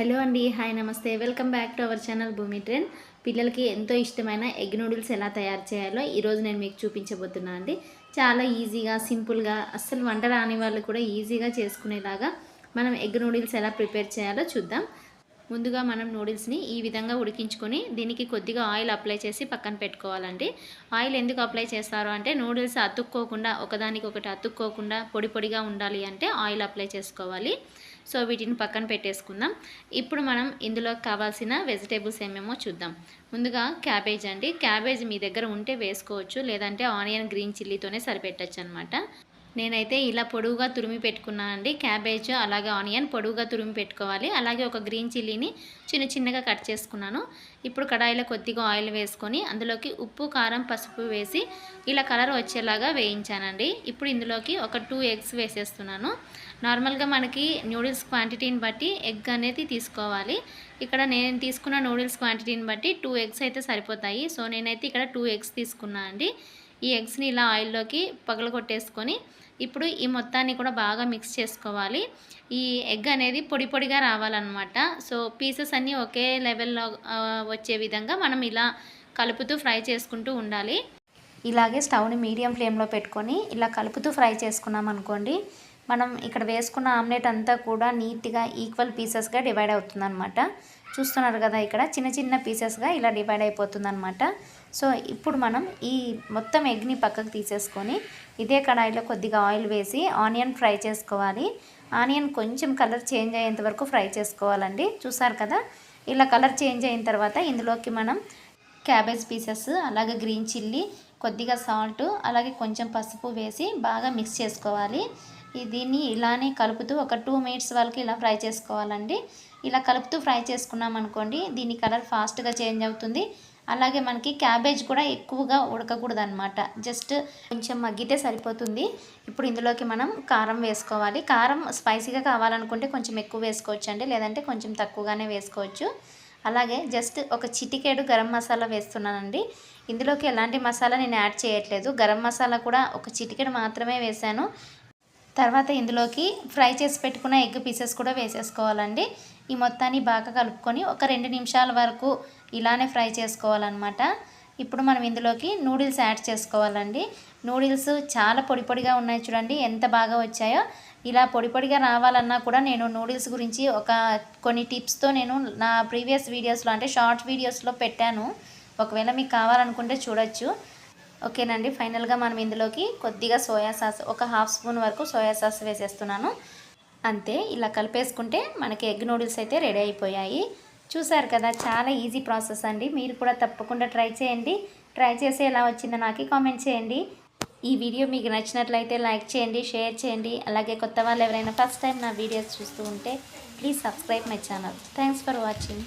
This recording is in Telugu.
హలో అండి హాయ్ నమస్తే. Welcome back to our channel Bhumi trend. పిల్లలకి ఎంతో ఇష్టమైన ఎగ్ నూడిల్స్ ఎలా తయారు చేయాలో ఈరోజు నేను మీకు చూపించబోతున్నాను అండి. చాలా ఈజీగా సింపుల్గా అస్సలు వంట రాని వాళ్ళు కూడా ఈజీగా చేసుకునేలాగా మనం ఎగ్ నూడిల్స్ ఎలా ప్రిపేర్ చేయాలో చూద్దాం. ముందుగా మనం నూడిల్స్ని ఈ విధంగా ఉడికించుకొని దీనికి కొద్దిగా ఆయిల్ అప్లై చేసి పక్కన పెట్టుకోవాలండి. ఆయిల్ ఎందుకు అప్లై చేస్తారు అంటే నూడిల్స్ అతుక్కోకుండా ఒకదానికి ఒకటి అతుక్కోకుండా పొడి పొడిగా ఉండాలి అంటే ఆయిల్ అప్లై చేసుకోవాలి. సో వీటిని పక్కన పెట్టేసుకుందాం. ఇప్పుడు మనం ఇందులో కావాల్సిన వెజిటేబుల్స్ ఏమేమో చూద్దాం. ముందుగా క్యాబేజ్ అండి. క్యాబేజ్ మీ దగ్గర ఉంటే వేసుకోవచ్చు లేదంటే ఆనియన్ గ్రీన్ చిల్లీతోనే సరిపెట్టచ్చు అనమాట నేనైతే ఇలా పొడువుగా తురిమి పెట్టుకున్నానండి. క్యాబేజ్ అలాగే ఆనియన్ పొడువుగా తురిమి పెట్టుకోవాలి. అలాగే ఒక గ్రీన్ చిల్లీని చిన్న చిన్నగా కట్ చేసుకున్నాను. ఇప్పుడు కడాయిలో కొద్దిగా ఆయిల్ వేసుకొని అందులోకి ఉప్పు కారం పసుపు వేసి ఇలా కలర్ వచ్చేలాగా వేయించానండి. ఇప్పుడు ఇందులోకి ఒక టూ ఎగ్స్ వేసేస్తున్నాను. నార్మల్గా మనకి నూడిల్స్ క్వాంటిటీని బట్టి ఎగ్ అనేది తీసుకోవాలి. ఇక్కడ నేను తీసుకున్న నూడిల్స్ క్వాంటిటీని బట్టి టూ ఎగ్స్ అయితే సరిపోతాయి. సో నేనైతే ఇక్కడ టూ ఎగ్స్ తీసుకున్నాను అండి ఈ ఎగ్స్ని ఇలా ఆయిల్లోకి పగలగొట్టేసుకొని ఇప్పుడు ఈ మొత్తాన్ని కూడా బాగా మిక్స్ చేసుకోవాలి. ఈ ఎగ్ అనేది పొడి పొడిగా రావాలన్నమాట. సో పీసెస్ అన్నీ ఒకే లెవెల్లో వచ్చే విధంగా మనం ఇలా కలుపుతూ ఫ్రై చేసుకుంటూ ఉండాలి. ఇలాగే స్టవ్ని మీడియం ఫ్లేమ్లో పెట్టుకొని ఇలా కలుపుతూ ఫ్రై చేసుకున్నాం అనుకోండి మనం ఇక్కడ వేసుకున్న ఆమ్లెట్ అంతా కూడా నీట్గా ఈక్వల్ పీసెస్గా డివైడ్ అవుతుందన్నమాట. చూస్తున్నారు కదా ఇక్కడ చిన్న చిన్న పీసెస్గా ఇలా డివైడ్ అయిపోతుందన్నమాట. సో ఇప్పుడు మనం ఈ మొత్తం ఎగ్ని పక్కకు తీసేసుకొని ఇదే కడాయిలో కొద్దిగా ఆయిల్ వేసి ఆనియన్ ఫ్రై చేసుకోవాలి. ఆనియన్ కొంచెం కలర్ చేంజ్ అయ్యేంత వరకు ఫ్రై చేసుకోవాలండి. చూసారు కదా? ఇలా కలర్ చేంజ్ అయిన తర్వాత ఇందులోకి మనం క్యాబేజ్ పీసెస్ అలాగే గ్రీన్ చిల్లీ కొద్దిగా సాల్ట్ అలాగే కొంచెం పసుపు వేసి బాగా మిక్స్ చేసుకోవాలి. దీన్ని ఇలానే కలుపుతూ ఒక టూ మినిట్స్ వరకు ఇలా ఫ్రై చేసుకోవాలండి. ఇలా కలుపుతూ ఫ్రై చేసుకున్నాం అనుకోండి దీని కలర్ ఫాస్ట్గా చేంజ్ అవుతుంది. అలాగే మనకి క్యాబేజ్ కూడా ఎక్కువగా ఉడకకూడదు అనమాట జస్ట్ కొంచెం మగ్గితే సరిపోతుంది. ఇప్పుడు ఇందులోకి మనం కారం వేసుకోవాలి. కారం స్పైసీగా కావాలనుకుంటే కొంచెం ఎక్కువ వేసుకోవచ్చు అండి లేదంటే కొంచెం తక్కువగానే వేసుకోవచ్చు. అలాగే జస్ట్ ఒక చిటికేడు గరం మసాలా వేస్తున్నానండి. ఇందులోకి ఎలాంటి మసాలా నేను యాడ్ చేయట్లేదు. గరం మసాలా కూడా ఒక చిటికెడు మాత్రమే వేశాను. తర్వాత ఇందులోకి ఫ్రై చేసి పెట్టుకున్న ఎగ్ పీసెస్ కూడా వేసేసుకోవాలండి. ఈ మొత్తాన్ని బాగా కలుపుకొని ఒక రెండు నిమిషాల వరకు ఇలానే ఫ్రై చేసుకోవాలన్నమాట. ఇప్పుడు మనం ఇందులోకి నూడిల్స్ యాడ్ చేసుకోవాలండి. నూడిల్స్ చాలా పొడి పొడిగా ఉన్నాయి చూడండి ఎంత బాగా వచ్చాయో. ఇలా పొడి పొడిగా రావాలన్నా కూడా నేను నూడిల్స్ గురించి ఒక కొన్ని టిప్స్తో నేను నా ప్రీవియస్ వీడియోస్లో అంటే షార్ట్ వీడియోస్లో పెట్టాను. ఒకవేళ మీకు కావాలనుకుంటే చూడొచ్చు. ఓకేనండి ఫైనల్గా మనం ఇందులోకి కొద్దిగా సోయా సాస్ ఒక హాఫ్ స్పూన్ వరకు సోయా సాస్ వేసేస్తున్నాను. అంతే ఇలా కలిపేసుకుంటే మనకి ఎగ్ నూడిల్స్ అయితే రెడీ అయిపోయాయి. చూసారు కదా చాలా ఈజీ ప్రాసెస్ అండి. మీరు కూడా తప్పకుండా ట్రై చేయండి. ట్రై చేసి ఎలా వచ్చిందో నాకు కామెంట్ చేయండి. ఈ వీడియో మీకు నచ్చినట్లయితే లైక్ చేయండి షేర్ చేయండి. అలాగే కొత్త వాళ్ళు ఎవరైనా ఫస్ట్ టైం నా వీడియోస్ చూస్తూ ఉంటే please subscribe my channel. Thanks for watching.